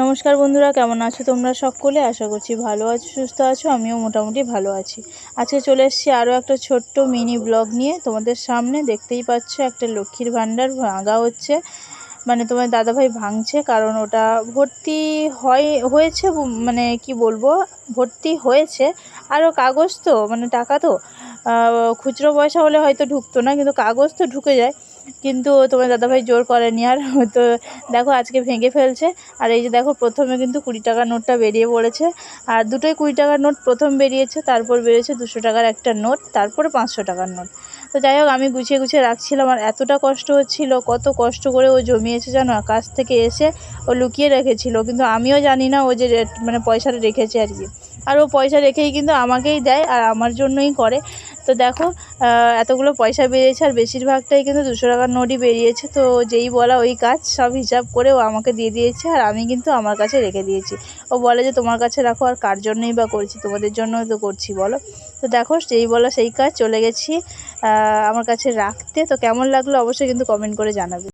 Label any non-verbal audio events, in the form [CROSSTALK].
নমস্কার বন্ধুরা, কেমন আছো তোমরা সকলে? আশা করছি ভালো আছো, সুস্থ আছো, আমিও মোটামুটি ভালো আছি। আজকে চলে এসেছি আরও একটা ছোট্ট মিনি ব্লগ নিয়ে। তোমাদের সামনে দেখতেই পাচ্ছ একটা লক্ষ্মীর ভাণ্ডার ভাঙা হচ্ছে। মানে তোমার দাদাভাই ভাঙছে, কারণ ওটা ভর্তি হয়, হয়েছে মানে কি বলব, ভর্তি হয়েছে। আরও কাগজ তো মানে টাকা তো। খুচরো পয়সা হলে হয়তো ঢুকতো না, কিন্তু কাগজ তো ঢুকে যায়। কিন্তু তোমার দাদাভাই জোর করেনি আর [LAUGHS] তো দেখো আজকে ভেঙে ফেলছে। আর এই যে দেখো প্রথমে কিন্তু কুড়ি টাকার নোটটা বেরিয়ে পড়েছে। আর দুটোই কুড়ি টাকার নোট প্রথম বেরিয়েছে, তারপর বেরিয়েছে দুশো টাকার একটা নোট, তারপরে পাঁচশো টাকার নোট। তো যাই হোক, আমি গুছিয়ে গুছিয়ে রাখছিলাম। আর এতটা কষ্ট হচ্ছিল, কত কষ্ট করে ও জমিয়েছে জানো? কাছ থেকে এসে ও লুকিয়ে রেখেছিল। কিন্তু আমিও জানি না ও যে মানে পয়সাটা রেখেছে আর কি। আর ও পয়সা রেখেই কিন্তু আমাকেই দেয় আর আমার জন্যই করে। তো দেখো এতগুলো পয়সা বেরিয়েছে আর বেশিরভাগটাই কিন্তু দুশো টাকার নোটই বেরিয়েছে। তো যেই বলা ওই কাজ, সব হিসাব করে ও আমাকে দিয়ে দিয়েছে আর আমি কিন্তু আমার কাছে রেখে দিয়েছি। ও বলে যে, তোমার কাছে রাখো আর কার জন্যই বা করছি? তোমাদের জন্যই তো করছি, বলো। তো দেখো, যেই বলা সেই কাজ চলে গেছি আমার কাছে রাখতে। তো কেমন লাগল অবশ্যই কিন্তু কমেন্ট করে জানাবে।